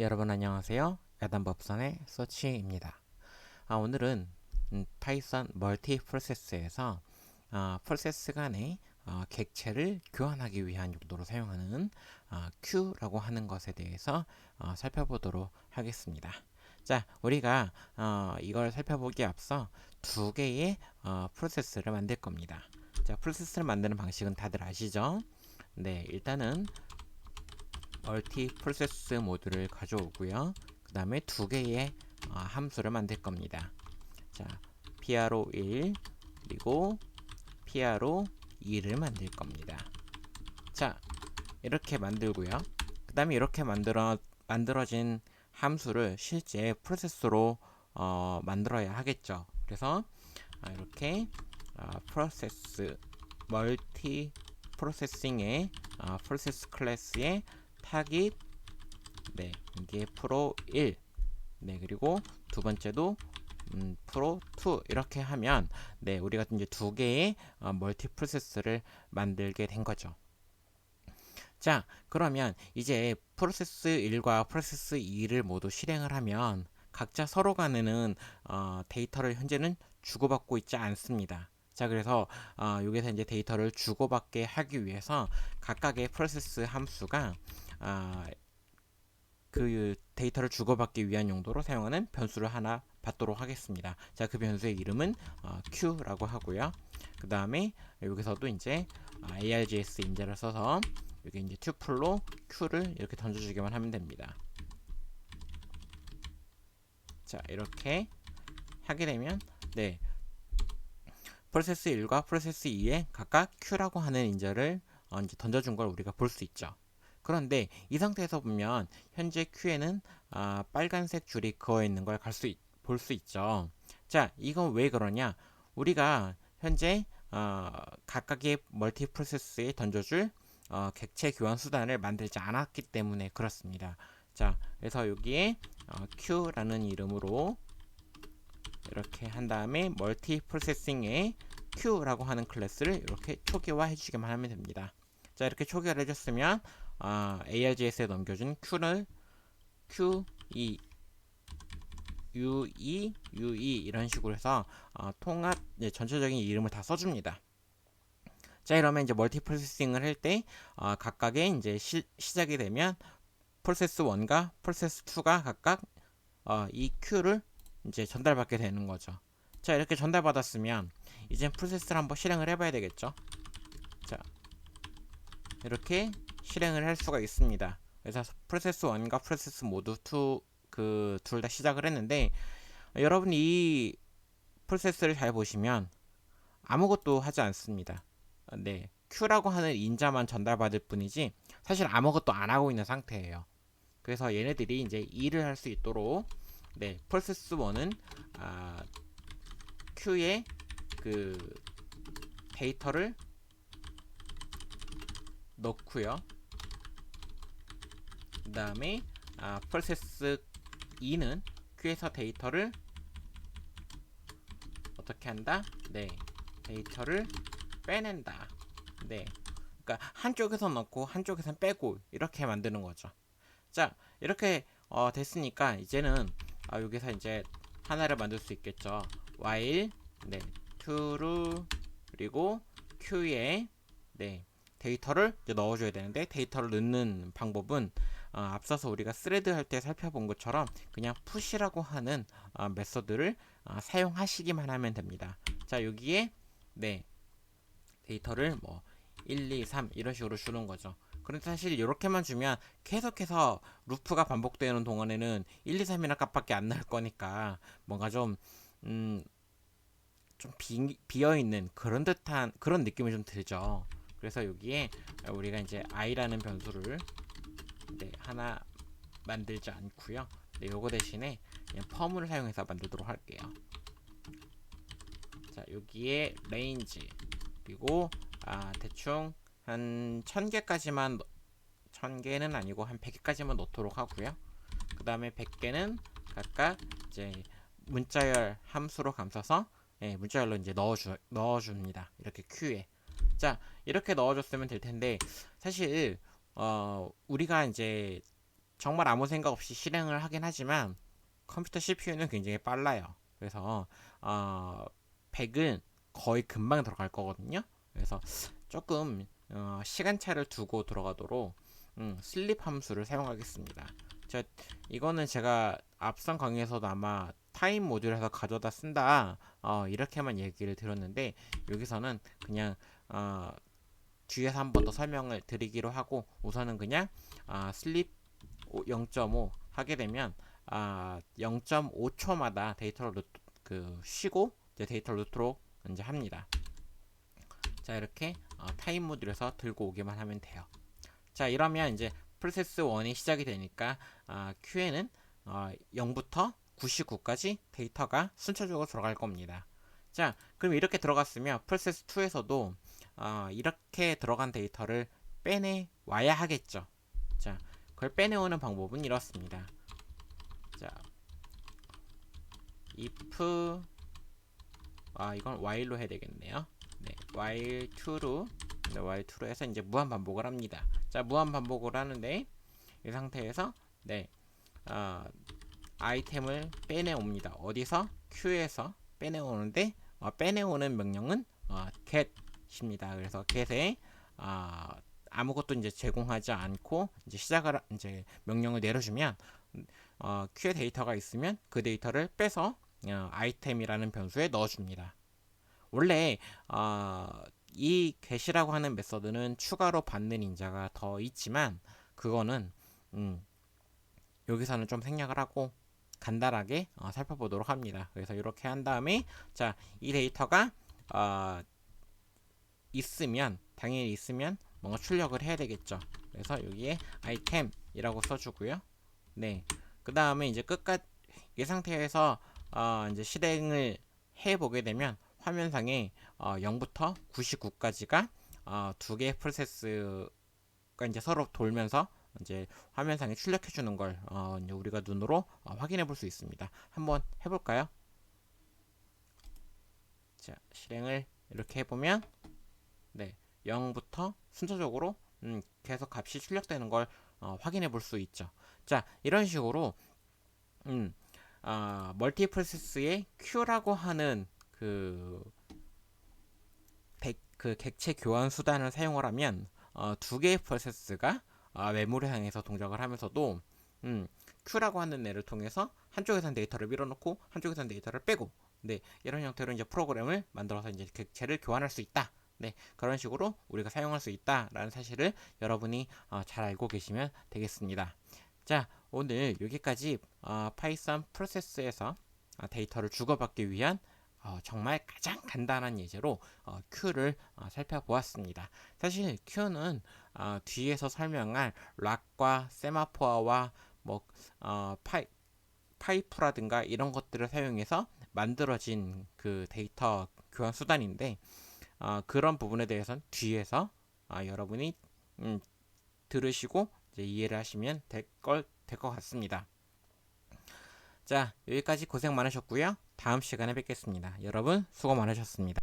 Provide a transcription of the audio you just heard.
여러분 안녕하세요. 야단법선의 서치입니다. 아, 오늘은 음, 파이썬 멀티 프로세스에서 아, 프로세스 간의 어, 객체를 교환하기 위한 용도로 사용하는 아, Q라고 하는 것에 대해서 어, 살펴보도록 하겠습니다. 자, 우리가 어, 이걸 살펴보기에 앞서 두 개의 어, 프로세스를 만들 겁니다. 자, 프로세스를 만드는 방식은 다들 아시죠? 네, 일단은 멀티 프로세스 모드를 가져오고요. 그 다음에 두 개의 어, 함수를 만들 겁니다. 자, PRO 1 그리고 PRO 2를 만들 겁니다. 자, 이렇게 만들고요. 그 다음에 이렇게 만들어 만들어진 함수를 실제 프로세스로 어, 만들어야 하겠죠. 그래서 아, 이렇게 아, 프로세스 멀티 프로세싱의 아, 프로세스 클래스의 타깃 네 이게 프로 1 네, 그리고 두 번째도 음, 프로 2 이렇게 하면 네, 우리가 이제 두 개의 어, 멀티 프로세스를 만들게 된 거죠. 자, 그러면 이제 프로세스 1과 프로세스 2를 모두 실행을 하면 각자 서로 간에는 어, 데이터를 현재는 주고받고 있지 않습니다. 자, 그래서 어, 여기서 이제 데이터를 주고받게 하기 위해서 각각의 프로세스 함수가 아, 그 데이터를 주고받기 위한 용도로 사용하는 변수를 하나 받도록 하겠습니다. 자, 그 변수의 이름은 어, Q라고 하고요. 그 다음에 여기서도 이제 아, ARGS 인자를 써서 여기 이제 튜플로 Q를 이렇게 던져주기만 하면 됩니다. 자, 이렇게 하게 되면 네 프로세스 1과 프로세스 2에 각각 Q라고 하는 인자를 어, 이제 던져준 걸 우리가 볼 수 있죠. 그런데 이 상태에서 보면 현재 Q에는 아, 빨간색 줄이 그어 있는 걸볼수 있죠. 자, 이건 왜 그러냐? 우리가 현재 어, 각각의 멀티 프로세스에 던져줄 어, 객체 교환 수단을 만들지 않았기 때문에 그렇습니다. 자, 그래서 여기에 어, Q라는 이름으로 이렇게 한 다음에 멀티 프로세싱에 Q라고 하는 클래스를 이렇게 초기화해 주기만 하면 됩니다. 자, 이렇게 초기화를 해줬으면 아, ARGS에 넘겨준 Q를 Q2 U2, UE 이런 식으로 해서 어, 통합 네, 전체적인 이름을 다 써줍니다. 자 이러면 이제 멀티 프로세싱을 할때 어, 각각의 이제 시, 시작이 되면 프로세스 1과 프로세스 2가 각각 어, 이 Q를 이제 전달받게 되는 거죠. 자 이렇게 전달받았으면 이제 프로세스를 한번 실행을 해봐야 되겠죠. 자 이렇게 실행을 할 수가 있습니다. 그래서 프로세스 1과 프로세스 모두 2 그 둘 다 시작을 했는데 여러분 이 프로세스를 잘 보시면 아무것도 하지 않습니다. 네. Q라고 하는 인자만 전달받을 뿐이지 사실 아무것도 안 하고 있는 상태예요. 그래서 얘네들이 이제 일을 할 수 있도록 네, 프로세스 1은 아, Q의 그 데이터를 넣고요. 그 다음에 아, 프로세스 2는 Q에서 데이터를 어떻게 한다? 네, 데이터를 빼낸다. 네, 그러니까 한쪽에서 넣고 한쪽에서 빼고 이렇게 만드는 거죠. 자, 이렇게 어, 됐으니까 이제는 아, 여기서 이제 하나를 만들 수 있겠죠. while 네, true 그리고 q에 네 데이터를 넣어줘야 되는데 데이터를 넣는 방법은 어, 앞서서 우리가 스레드 할 때 살펴본 것처럼 그냥 푸시라고 하는 어, 메서드를 어, 사용하시기만 하면 됩니다. 자 여기에 네 데이터를 뭐 1, 2, 3 이런 식으로 주는 거죠. 그런데 사실 이렇게만 주면 계속해서 루프가 반복되는 동안에는 1, 2, 3이나 값밖에 안 나올 거니까 뭔가 좀 음, 좀 비, 비어있는 그런 듯한 그런 느낌이 좀 들죠. 그래서 여기에 우리가 이제 i라는 변수를 네, 하나 만들지 않고요. 네, 요거 대신에 그냥 펌을 사용해서 만들도록 할게요. 자, 여기에 range 그리고 아, 대충 한 1000개까지만 1000개는 아니고 한 100개까지만 넣도록 하고요. 그 다음에 100개는 각각 이제 문자열 함수로 감싸서 예, 문자열로 이제 넣어주, 넣어줍니다. 이렇게 Q에. 자, 이렇게 넣어줬으면 될 텐데, 사실, 어, 우리가 이제 정말 아무 생각 없이 실행을 하긴 하지만 컴퓨터 CPU는 굉장히 빨라요. 그래서 어, 100은 거의 금방 들어갈 거거든요. 그래서 조금 어, 시간차를 두고 들어가도록 음, 슬립 함수를 사용하겠습니다. 자, 이거는 제가 앞선 강의에서도 아마 타임 모듈에서 가져다 쓴다 어, 이렇게만 얘기를 드렸는데 여기서는 그냥 어, 뒤에서 한 번 더 설명을 드리기로 하고 우선은 그냥 아, 슬립 0.5 하게 되면 아, 0.5초마다 데이터를 루트, 그 쉬고 이제 데이터를 루트로 이제 합니다. 자 이렇게 어, 타임 모듈에서 들고 오기만 하면 돼요. 자 이러면 이제 프로세스 1이 시작이 되니까 아, Q에는 어, 0부터 99까지 데이터가 순차적으로 들어갈 겁니다. 자 그럼 이렇게 들어갔으면 프로세스 2에서도 어, 이렇게 들어간 데이터를 빼내 와야 하겠죠. 자 그걸 빼내오는 방법은 이렇습니다. 자 if 아 이건 while로 해야 되겠네요. 네, while true로 네, while true로 해서 이제 무한 반복을 합니다. 자 무한 반복을 하는데 이 상태에서 네 어, 아이템을 빼내옵니다. 어디서 que에서 빼내오는데 어, 빼내오는 명령은 어, get입니다. 그래서 get에 어, 아무것도 이제 제공하지 않고 이제 시작을 이제 명령을 내려주면 어, q 데이터가 있으면 그 데이터를 빼서 어, 아이템이라는 변수에 넣어줍니다. 원래 어, 이 get이라고 하는 메서드는 추가로 받는 인자가 더 있지만 그거는 음, 여기서는 좀 생략을 하고 간단하게 어, 살펴보도록 합니다. 그래서 이렇게 한 다음에 자 이 데이터가 어, 있으면 당연히 있으면 뭔가 출력을 해야 되겠죠. 그래서 여기에 아이템이라고 써주고요. 네. 그 다음에 이제 끝까지 이 상태에서 어, 이제 실행을 해 보게 되면 화면상에 어, 0부터 99까지가 어, 두 개의 프로세스가 이제 서로 돌면서 이제 화면상에 출력해 주는 걸 어, 우리가 눈으로 어, 확인해 볼 수 있습니다. 한번 해볼까요? 자, 실행을 이렇게 해보면 네, 0부터 순서적으로 음, 계속 값이 출력되는 걸 어, 확인해 볼 수 있죠. 자, 이런 식으로 음, 아, 멀티 프로세스의 Q라고 하는 그, 백, 그 객체 교환 수단을 사용을 하면 어, 두 개의 프로세스가 어, 메모리상에서 동작을 하면서도 음, Q라고 하는 애를 통해서 한쪽에선 데이터를 밀어넣고 한쪽에선 데이터를 빼고 네, 이런 형태로 이제 프로그램을 만들어서 이제 객체를 교환할 수 있다. 네, 그런 식으로 우리가 사용할 수 있다라는 사실을 여러분이 어, 잘 알고 계시면 되겠습니다. 자, 오늘 여기까지 어, 파이썬 프로세스에서 어, 데이터를 주고받기 위한 어, 정말 가장 간단한 예제로 어, Q를 어, 살펴보았습니다. 사실 Q는 어, 뒤에서 설명할 락과 세마포아와 뭐 어, 파이, 파이프라든가 이런 것들을 사용해서 만들어진 그 데이터 교환 수단인데 어, 그런 부분에 대해서는 뒤에서 어, 여러분이 음, 들으시고 이해를 하시면 될 걸 될 것 같습니다. 자 여기까지 고생 많으셨고요. 다음 시간에 뵙겠습니다. 여러분 수고 많으셨습니다.